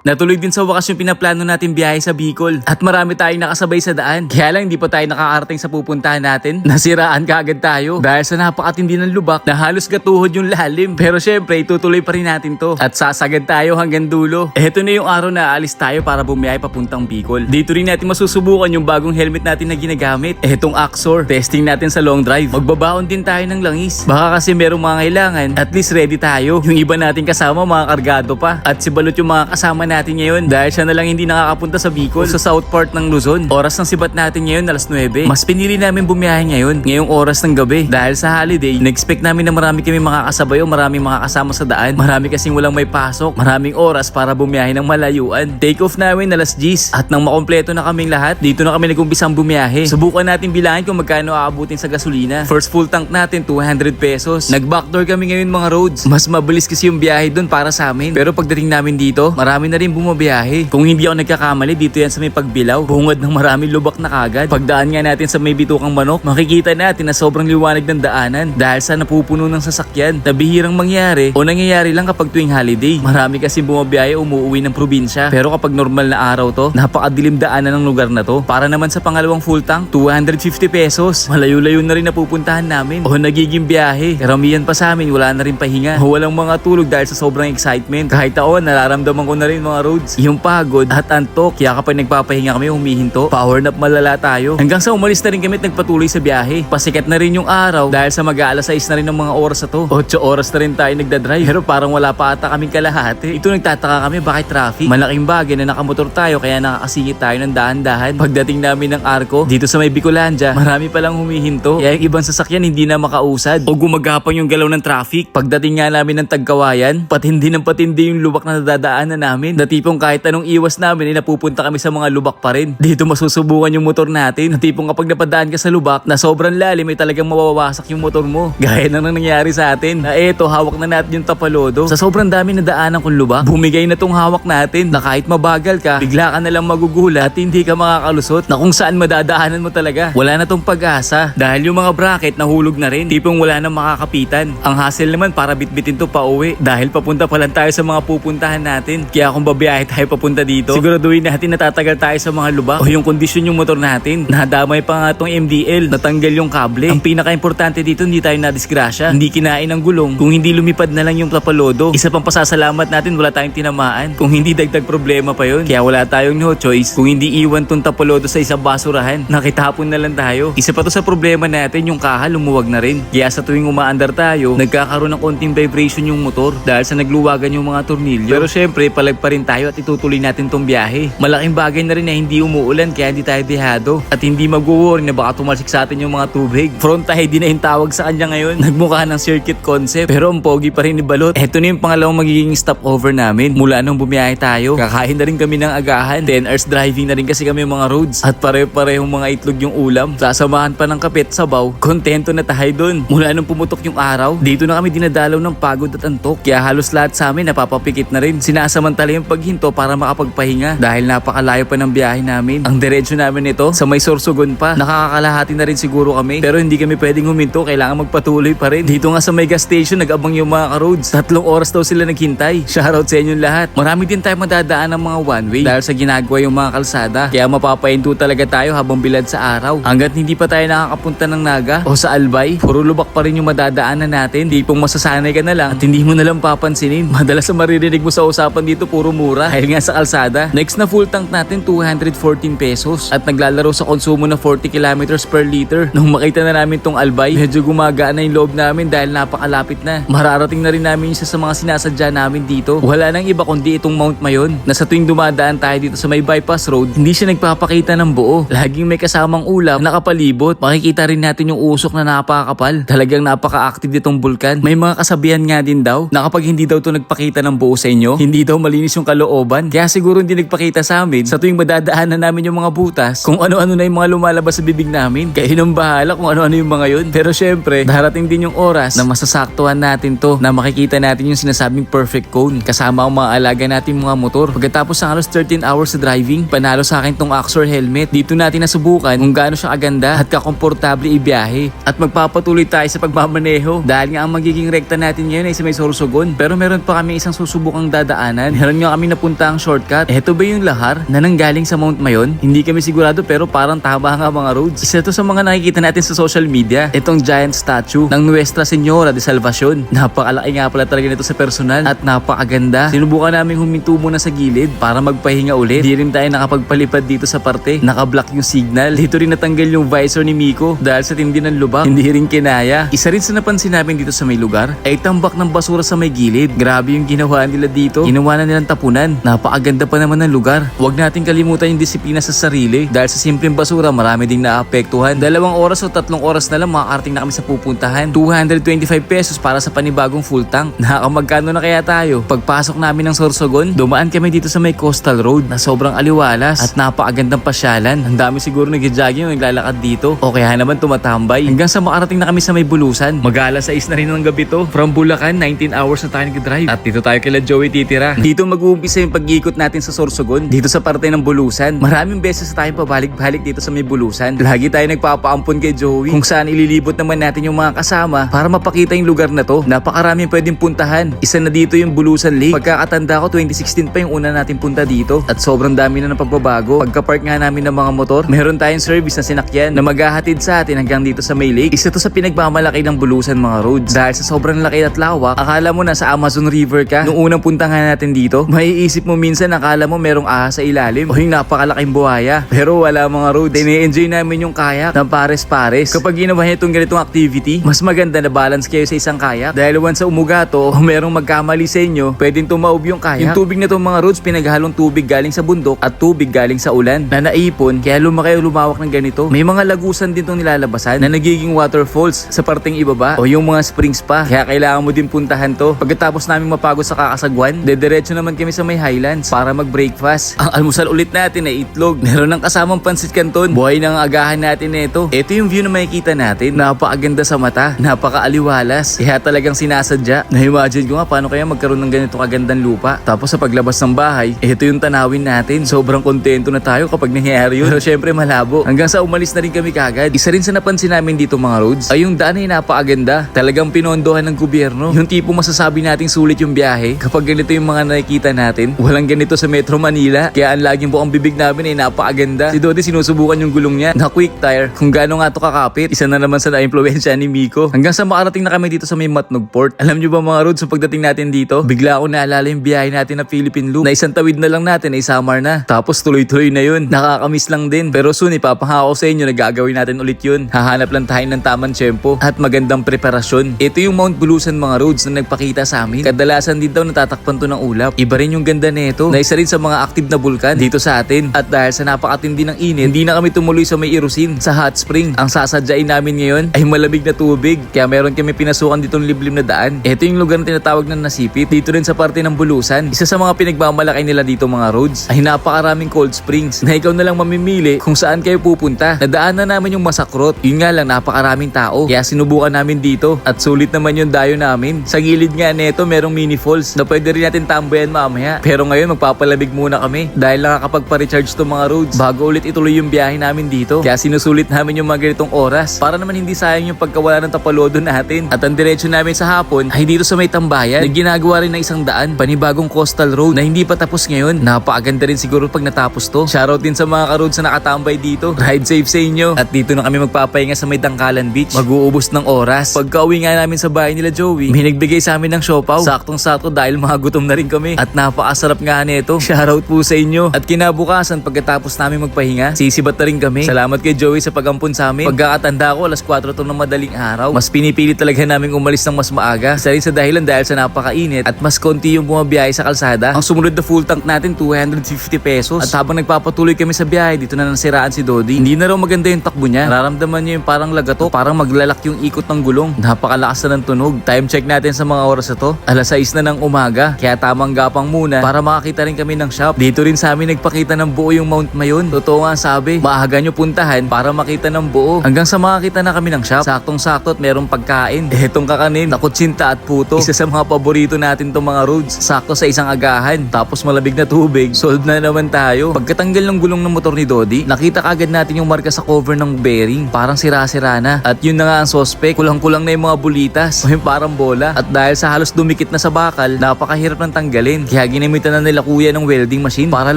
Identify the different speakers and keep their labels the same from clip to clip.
Speaker 1: Natuloy din sa wakas yung pinaplano natin biyahe sa Bicol at marami tayong nakasabay sa daan. Kaya lang hindi pa tayo nakakarating sa pupuntahan natin. Nasiraan kaagad tayo dahil sa napakatindi ng lubak na halos gatuhod yung lalim. Pero syempre, itutuloy pa rin natin to at sasagad tayo hanggang dulo. Eto na yung araw na aalis tayo para bumiyahe papuntang Bicol. Dito rin natin masusubukan yung bagong helmet natin na ginagamit. Etong Axor. Testing natin sa long drive. Magbabaon din tayo ng langis. Baka kasi merong mga kailangan. At least ready tayo. Yung iba natin kasama mga kargado pa. At si Balot yung mga kasama natin ngayon dahil siya na lang hindi nakakapunta sa Bicol sa south part ng Luzon. Oras ng sibat natin ngayon alas 9. Mas pinili namin bumiyahe ngayon ngayong oras ng gabi dahil sa holiday na-expect namin na marami kami makakasabay o maraming makakasama sa daan. Marami kasing walang may pasok. Maraming oras para bumiyahe ng malayuan. Take off namin alas 10 at nang makompleto na kaming lahat dito na kami nag-umpisang bumiyahe. Subukan natin bilangin kung magkano aabutin sa gasolina. First full tank natin 200 pesos. Nag-backdoor kami ngayon mga roads. Mas mabilis kasi yung biyahe doon para sa amin. Pero pagdating namin dito, marami na rin bumabiyahe. Kung hindi ako nagkakamali, dito yan sa may pagbilaw. Bungad ng maraming lubak na kagad. Pagdaan nga natin sa may bitukang manok, makikita natin na sobrang liwanag ng daanan dahil sa napupuno ng sasakyan na bihirang mangyari o nangyayari lang kapag tuwing holiday. Marami kasi bumabiyahe umuwi ng probinsya. Pero kapag normal na araw to, napakadilim daanan ng lugar na to. Para naman sa pangalawang full tank, 250 pesos. Malayo-layo na rin napupuntahan namin. O nagiging biyahe. Karamihan pa sa amin, wala na rin pahinga. O walang mga tulog dahil sa sobrang excitement. Kahit ako, nararamdaman ko na rin mga roads. Yung pagod at antok. Kaya kapag nagpapahinga kami, humihinto. Power nap malala tayo. Hanggang sa umalis na rin kami at nagpatuloy sa biyahe. Pasikat na rin yung araw dahil sa mag-aalas 6 na rin ng mga oras na to. 8 oras na rin tayo nagdadrive. Pero parang wala pa ata kaming kalahati. Ito nagtataka kami bakit traffic. Malaking bagay na nakamotor tayo kaya nakakasingit tayo ng dahan-dahan. Pagdating namin ng Arco, dito sa may Bicolandia, marami palang humihinto. Kaya yung ibang sasakyan hindi na makausad o gumagapang yung galaw ng traffic. Pagdating nga namin ng Tagkawayan, patindi ng patindi yung lubak na nadadaanan namin. Na tipong kahit anong iwas namin ay napupunta kami sa mga lubak pa rin. Dito masusubukan yung motor natin. Na tipong kapag napadaan ka sa lubak na sobrang lalim ay talagang mawawasak yung motor mo. Gaya na nang nangyari sa atin. Na eto, hawak na natin yung tapalodo. Sa sobrang dami na daanan kong lubak, bumigay na tong hawak natin na kahit mabagal ka, bigla ka na lang magugulat at hindi ka makakalusot na kung saan madadaanan mo talaga. Wala na tong pag-asa dahil yung mga bracket nahulog na rin. Tipong wala nang makakapitan. Ang hassle naman para bitbitin to pa uwi dahil papunta pa lang tayo sa mga pupuntahan natin. Kaya kung babiyahe tayo papunta dito, siguraduhin natin natatagal tayo sa mga lubak o yung kondisyon yung motor natin. Nadamay pa nga tong MDL, natanggal yung kable. Ang pinaka-importante dito, hindi tayo nadisgrasya. Hindi kinain ng gulong. Kung hindi lumipad na lang yung tapalodo, isa pang pasasalamat natin wala tayong tinamaan. Kung hindi dagdag problema pa yun. Kaya wala tayong no choice. Kung hindi iwan tong tapalodo sa isang basurahan, nakitapon na lang tayo. Isa pa to sa problema natin, yung kaha lumuwag na rin. Kaya sa tuwing umaandar tayo, nagkakaroon ng konting vibration yung motor dahil sa nagluwagan yung mga tornilyo. Pero syempre, palag pa rin tayo at itutuloy natin tong biyahe. Malaking bagay na rin na hindi umuulan kaya hindi tayo dehado. At hindi mag-worry na baka tumalsik sa atin yung mga tubig. Front tayo din na yung tawag sa kanya ngayon. Nagmukha ng circuit concept. Pero ang pogi pa rin ni Balot. Eto na yung pangalawang magiging stopover namin. Mula nung bumiyahe tayo, kakain na rin kami ng agahan. 10 hours driving na rin kasi kami mga roads. At pare-parehong mga itlog yung ulam. Sasamahan pa ng kapit sabaw. Kontento na tayo dun. Mula nung pumutok yung araw, dito na kami dinadalaw ng pagod at antok. Kaya halos lahat sa amin napapapikit na rin. Sinasamantala yung paghinto para makapagpahinga. Dahil napakalayo pa ng biyahe namin. Ang diretsyo namin ito, sa may sorsogon pa. Nakakakalahati na rin siguro kami. Pero hindi kami pwedeng huminto. Kailangan magpatuloy pa rin. Dito nga sa may gas station, nag-abang yung mga ka-roads. Tatlong oras daw sila naghintay. Shoutout sa inyong lahat. Marami din tayo madadaan ng mga one way. Dahil sa ginagawa yung mga kalsada. Kaya mapapahinto talaga tayo habang bilad sa araw. Hanggat hindi pa tayo nakakapunta ng Naga o sa Albay, puro lubak pa rin yung madadaanan natin. Di pong masasanay ka na lang at hindi mo na lang papansinin. Madalas na maririnig mo sa usapan dito puro mura dahil nga sa kalsada. Next na full tank natin 214 pesos at naglalaro sa konsumo na 40 kilometers per liter. Nung makita na namin tong Albay, medyo gumagaan na yung loob namin dahil napakalapit na. Mararating na rin namin isa sa mga sinasadya namin dito. Wala nang iba kundi itong Mount Mayon na sa tuwing dumadaan tayo dito sa may bypass road, hindi siya nagpapakita ng buo. Laging may kasamang ulam, nakapalibot. Makikita rin natin yung usok na napakapal. Talagang napaka-active itong bulkan. May mga kasabihan nga din daw na kapag hindi daw to nagpakita ng buo sa inyo, hindi daw malinis yung kalooban. Kaya siguro hindi nagpakita sa amin sa tuwing madadaanan namin yung mga butas kung ano-ano na yung mga lumalabas sa bibig namin. Kaya nang bahala kung ano-ano yung mga yun. Pero syempre, darating din yung oras na masasaktuhan natin to na makikita natin yung sinasabing perfect cone kasama ang mga alaga natin mga motor. Pagkatapos ng halos 13 hours sa driving, panalo sa akin tong Axor helmet. Dito natin nasubukan kung gaano siya aganda at kakomportable ibiyahe. At magpapatuloy tayo sa pagmamaneho dahil nga ang magiging rekta natin ngayon ay sa may sorsogon. Pero meron pa kami isang susubukang dadaanan. Meron nga na kami napunta ang shortcut. Eto ba yung lahar na nanggaling sa Mount Mayon? Hindi kami sigurado pero parang tama nga mga roads. Isa to sa mga nakikita natin sa social media. Itong giant statue ng Nuestra Senora de Salvacion. Napakalaki nga pala talaga nito sa personal at napakaganda. Sinubukan namin huminto muna sa gilid para magpahinga ulit. Di rin tayo nakapagpalipad dito sa parte. Nakablock yung signal. Dito rin natanggal yung visor ni Miko dahil sa tindi ng lubak. Hindi rin kinaya. Isa rin sa napansin namin dito sa may lugar ay tambak ng basura sa may gilid. Grabe yung ginawa nila dito. Ginawa na nilang tapunan. Napakaganda pa naman ng lugar. Huwag natin kalimutan yung disiplina sa sarili dahil sa simpleng basura marami ding naapektuhan. Dalawang oras o tatlong oras na lang makakarating na kami sa pupuntahan. 225 pesos para sa panibagong full tank. Nakakamagkano na kaya tayo? Pagpasok namin ng Sorsogon, dumaan kami dito sa may coastal road na sobrang aliwalas at napakagandang pasyalan. Ang dami siguro nag-jogging naglalakad dito o kaya naman tumatambay. Hanggang sa makarating na kami sa may bulusan. Mag-alas 6 na rin ng gabi to. From Bulacan, 19 hours na tayo nag-drive. At dito tayo kila Joey titira. Dito mag-uumpisa yung pag-ikot natin sa Sorsogon. Dito sa parte ng bulusan. Maraming beses na tayong pabalik-balik dito sa may bulusan. Lagi tayo nagpapaampon kay Joey kung saan ililibot naman natin yung mga kasama para mapakita yung lugar na to. Napakaraming pwedeng puntahan. Isa na dito yung Bulusan Lake. Pagkakatanda ko, 2016 pa yung una natin punta dito. At sobrang dami na ng pagbabago. Pagka-park nga namin ng mga motor, meron tayong service na sinakyan na maghahatid sa atin hanggang dito sa May Lake. Isa to sa pinagmamalaki ng Bulusan mga roads. Dahil sa sobrang laki at lawak, akala mo nasa Amazon River ka. Nung unang puntahan natin dito, maiisip mo minsan akala mo merong ahas sa ilalim o yung napakalaking buhaya. Pero wala mga roads. Ini-enjoy namin yung kayak ng pares-pares. Kapag ginawa niyo itong ganitong activity, mas maganda na balance kayo sa isang kayak. Dahil once sa umugato o merong magkamali sa inyo, pwedeng tumaob yung kayak. Yung tubig na itong mga roads, pinaghalong tubig galing sa bundok at tubig galing sa ulan na naipon kaya lumaki o lumawak ng ganito. May mga lagusan din itong nilalabasan na nagiging waterfalls sa parteng ibaba o yung mga springs pa. Kaya kailangan mo din puntahan to. Pagkatapos namin mapagod sa kakasagwan, dediretso naman kami sa may highlands para mag-breakfast. Ang almusal ulit natin ay itlog. Meron ng kasamang pansit canton. Buhay ng agahan natin nito. Ito yung view na makikita natin. Napakaganda sa mata. Napakaaliwalas. Kaya talagang sinasadya. Na-imagine ko nga paano kaya magkaroon ng ganito kagandang lupa. Tapos sa paglabas ng bahay, ito yung tanawin natin. Sobrang kontento na tayo kapag nangyayari yun. Pero syempre malabo. Hanggang sa umalis na rin kami kagad. Isa rin sa napansin namin dito mga roads ay yung daan ay napakaganda. Talagang pinondohan ng gobyerno. Yung tipo masasabi nating sulit yung biyahe kapag ganito yung mga nakikita natin. Walang ganito sa Metro Manila. Kaya ang laging buong bibig namin ay napakaganda. Si Dodi sinusubukan yung gulong niya na quick tire. Kung gaano nga to kakapit. Isa na naman sa na-impluensya ni Miko. Hanggang sa makarating na kami dito sa may Matnog Port. Alam nyo ba mga roads sa pagdating natin dito? Bigla ako naalala yung biyahe natin na Philippine Loop. Na isang tawid na lang natin ay Samar na. Tapos tuloy-tuloy na yun. Nakakamiss lang din. Pero soon ipapangako sa inyo na gagawin natin ulit yun. Hahanap lang tayo ng tamang tiyempo at magandang preparasyon. Ito yung Mount Bulusan mga roads na nagpakita sa amin. Kadalasan din daw natatakpan to ng ulap. Iba rin yung ganda nito na isa rin sa mga active na bulkan dito sa atin. At dahil sa napakatindi ng init, hindi na kami tumuloy sa may Irusin, sa hot spring. Ang sasadyain namin ngayon ay malamig na tubig. Kaya meron kami pinasukan ditong liblim na daan. Ito yung lugar na tinatawag na nasipit. Dito rin sa parte ng Bulusan. Isa sa mga pinagmamalaki nila dito mga roads ay napakaraming cold springs na ikaw na lang mamimili kung saan kayo pupunta. Nadaan na namin yung masakrot. Yun nga lang napakaraming tao. Kaya sinubukan namin dito at sulit naman yung dayo namin. Sa gilid nga neto merong mini falls na pwede rin natin tambayan mamaya. Pero ngayon magpapalamig muna kami dahil nakakapagpa-recharge to mga roads bago ulit ituloy yung biyahe namin dito. Kaya sinusulit namin yung mga ganitong oras para naman hindi sayang yung pagkawala ng tapalodo natin. At ang diretsyo namin sa hapon ay dito sa may tambayan na ginagawa rin ng isang daan, panibagong coastal road na hindi pa tapos ngayon. Napakaganda rin siguro pag natapos to. Shoutout din sa mga ka-roads na nakatambay dito. Ride safe sa inyo. At dito na kami magpapahinga sa may Dangkalan Beach. Mag-uubos ng oras. Pagka uwi nga namin sa bahay nila Joey, may nagbigay sa amin ng siopaw. Saktong-sakto dahil mga gutom na rin kami. At napakasarap nga nito. Shoutout po sa inyo. At kinabukasan pagkatapos namin magpahinga, sisibat na rin kami. Salamat kay Joey sa pagampun sa amin. Pagkakatanda ko, alas 4 to ng madaling araw. Mas pinipili talaga namin umalis ng mas maaga. Isa rin sa dahilan dahil sa napakainit at mas konti yung bumabiyahe sa kalsada. Ang sumunod na full tank natin, 250 pesos. At habang nagpapatuloy kami sa biyahe, dito na nasiraan si Dodi. Hindi na raw maganda yung takbo niya. Nararamdaman niya yung parang lagato, parang maglalak yung ikot ng gulong. Napakalakas na ng tunog. Time check natin sa mga oras na to. Alas 6 na ng umaga. Kaya tamang gapang muna para makakita rin kami ng shop. Dito rin sa amin nagpakita ng buo yung Mount Mayon. Totoo nga sabi, maaga nyo puntahan para makita ng buo. Hanggang sa makakita na kami ng shop, saktong-sakto at merong pagkain. Etong kakanin, nakutsinta at puto. Isa sa mga paborito natin tong mga roads. Sakto sa isang agahan. Tapos malabig na tubig. Solve na naman tayo. Pagkatanggal ng gulong ng motor ni Dodi, nakita kagad natin yung marka sa cover ng bearing. Parang sira-sira na. At yun na nga ang sospek. Kulang-kulang na yung mga bulitas. O yung parang bola. At dahil sa halos dumikit na sa bakal, napakahirap ng tanggalin. Kaya Kaya ginamitan na nila kuya ng welding machine para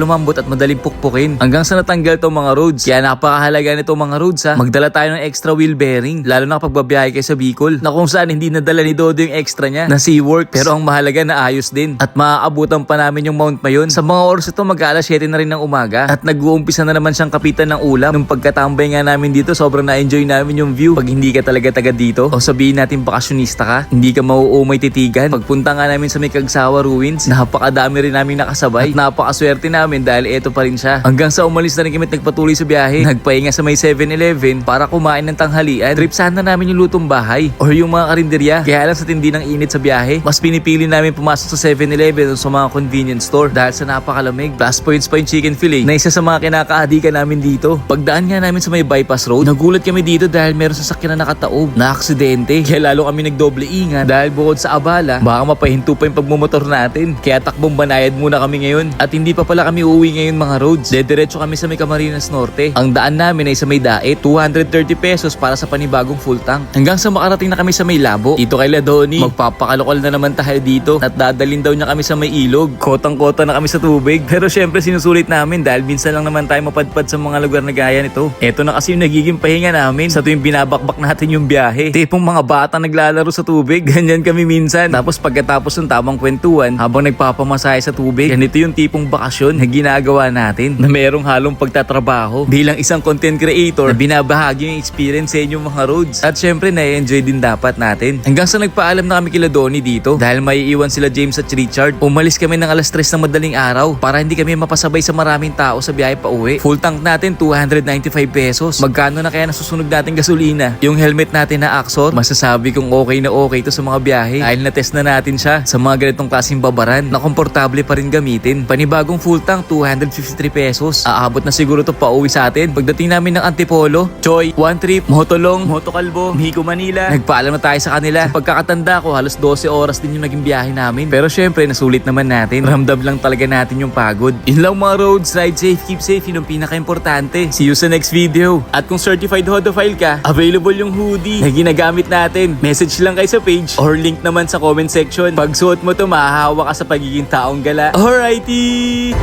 Speaker 1: lumambot at madaling pukpukin. Hanggang sa natanggal tong mga roads. Kaya napakahalaga nito mga roads ha. Magdala tayo ng extra wheel bearing. Lalo na kapag babiyahe kayo sa Bicol. Na kung saan hindi nadala ni Dodo yung extra niya na SeaWorks. Pero ang mahalaga na ayos din. At maaabutan pa namin yung Mount Mayon. Sa mga oras ito mag-aalas 7 na rin ng umaga. At nag-uumpisa na naman siyang kapitan ng ulam. Nung pagkatambay nga namin dito sobrang na-enjoy namin yung view. Pag hindi ka talaga taga dito. O sabihin natin bakasyonista ka. Hindi ka mauumay titigan. Pagpunta nga namin sa may Kagsawa Ruins. Napakadami rin namin nakasabay. At napakaswerte namin dahil ito pa rin siya. Hanggang sa umalis na rin kami at nagpatuloy sa biyahe. Nagpahinga sa may 7-Eleven para kumain ng tanghalian. Trip sana namin yung lutong bahay or yung mga karinderya. Kaya lang sa tindi ng init sa biyahe, mas pinipili namin pumasok sa 7-Eleven o sa mga convenience store dahil sa napakalamig. Plus points pa yung chicken fillet na isa sa mga kinakaadikan namin dito. Pagdaan nga namin sa may bypass road, nagulat kami dito dahil meron sasakyan na nakataob na aksidente. Kaya lalo kami nagdoble ingat dahil bukod sa abala, baka mapahinto pa yung pagmumotor natin. Kaya takbong muna kami ngayon. At hindi pa pala kami uuwi ngayon mga roads. Dediretso kami sa may Camarines Norte. Ang daan namin ay sa may daet, 230 pesos para sa panibagong full tank. Hanggang sa makarating na kami sa may labo. Dito kay Ladoni, magpapakalokol na naman tayo dito. At dadalin daw niya kami sa may ilog. Kotang-kota na kami sa tubig. Pero syempre sinusulit namin dahil minsan lang naman tayo mapadpad sa mga lugar na gaya nito. Ito na kasi yung nagiging pahinga namin sa tuwing binabakbak natin yung biyahe. Tipong mga bata naglalaro sa tubig. Ganyan kami minsan. Tapos pagkatapos ng tamang kwentuhan, habang nagpapamasahe sa tubig, ganito yung tipong bakasyon na ginagawa natin na merong halong pagtatrabaho bilang isang content creator na binabahagi yung experience sa inyong mga roads. At syempre, na-enjoy din dapat natin. Hanggang sa nagpaalam na kami kila Donnie dito dahil may iwan sila James at Richard. Umalis kami ng alas 3 ng madaling araw para hindi kami mapasabay sa maraming tao sa biyahe pa uwi. Full tank natin 295 pesos. Magkano na kaya nasusunog natin gasolina? Yung helmet natin na Axor, masasabi kong okay na okay to sa mga biyahe dahil na-test na natin siya sa mga ganitong klaseng babaran na komportable pa rin gamitin. Panibagong full tank 253 pesos. Aabot na siguro to pa uwi sa atin. Pagdating namin ng Antipolo, Choy, One Trip, Motolong, Motokalbo, Mico Manila. Nagpaalam na tayo sa kanila. Sa pagkakatanda ko, halos 12 oras din yung naging biyahe namin. Pero syempre, nasulit naman natin. Ramdam lang talaga natin yung pagod. Yun lang mga roads, ride safe, keep safe. Yun ang pinaka-importante. See you sa next video. At kung certified Hodophile ka, available yung hoodie na ginagamit natin. Message lang kayo sa page or link naman sa comment section. Pag suot mo to, mahahawa ka sa pagiging taong gala. Alrighty!